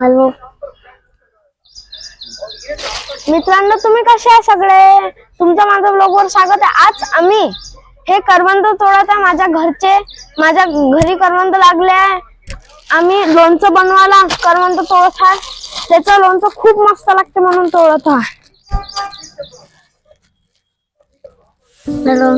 Hello. मित्रांनो तुम्ही कसे आहे सगळे? तुमचं माझं ब्लॉग वर स्वागत आहे. आज आम्ही हे करवंद तोडत आहे माझ्या घरचे. माझ्या घरी करवंद लागले आहे. आम्ही लोणचं बनवायला करवंद तोडत आहे. त्याचं लोणचं खूप मस्त लागते म्हणून तोडत आहे. हॅलो.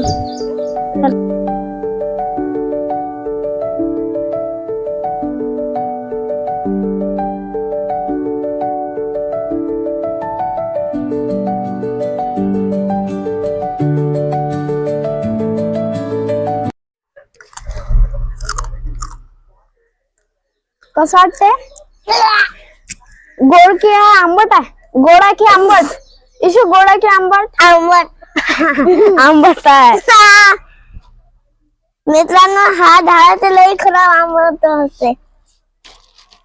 कसं वाटते गोड की आंबट आहे? गोड की आंबट? इशू गोड की आंबट? आंबट. आंबट आहे. मित्रांनो हा झाडा तर लई खराब आंबट असते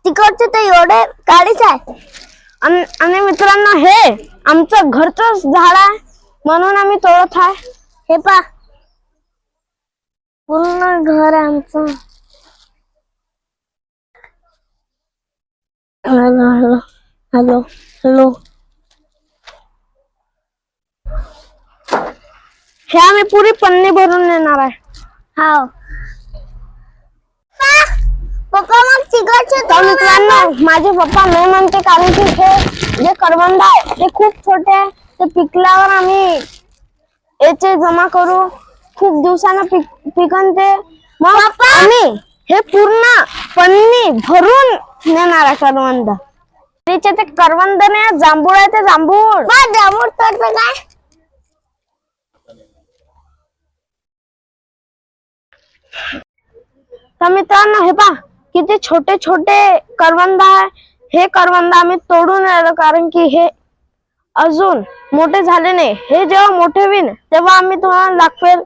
तिकडचे तर एवढे काळीच आहे. आणि आणि मित्रांनो हे आमचं घरचंच झाड आहे. म्हणून आम्ही तोडत आहे. हे पा पूर्ण घर आमचं. हॅलो हॅलो हॅलो हॅलो हे आम्ही पुरी पन्नी भरून नेणार आहे. हाव. पप्पा मग तिकडचे तर मित्रांनो माझे पप्पा नाही म्हणते कारण की हे जे करवंद आहे ते खूप छोटे आहे. ते पिकल्यावर आम्ही याचे जमा करू. खूप दिवसानं पिक पिकन ते. मग आम्ही हे पूर्ण पन्नी भरून नेणार आहे करवंद तिचे ते करवंद नाही जांभूळ आहे ते जांभूळ जांभूळ तोडतं काय तर मित्रांनो हे पा किती छोटे छोटे करवंद आहे हे करवंद आम्ही तोडून राहिलो कारण की हे अजून मोठे झाले नाही हे जेव्हा मोठे होईल तेव्हा आम्ही तुम्हाला दाखवेल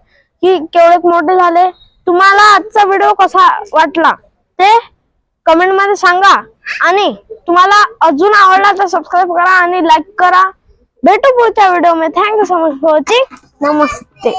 की केवढे मोठे झाले तुम्हाला आजचा व्हिडिओ कसा वाटला ते कमेंटमध्ये सांगा. आणि तुम्हाला अजून आवडला तर सबस्क्राईब करा आणि लाईक करा. भेटू पुढच्या व्हिडिओमध्ये. Thank you so much for watching Namaste.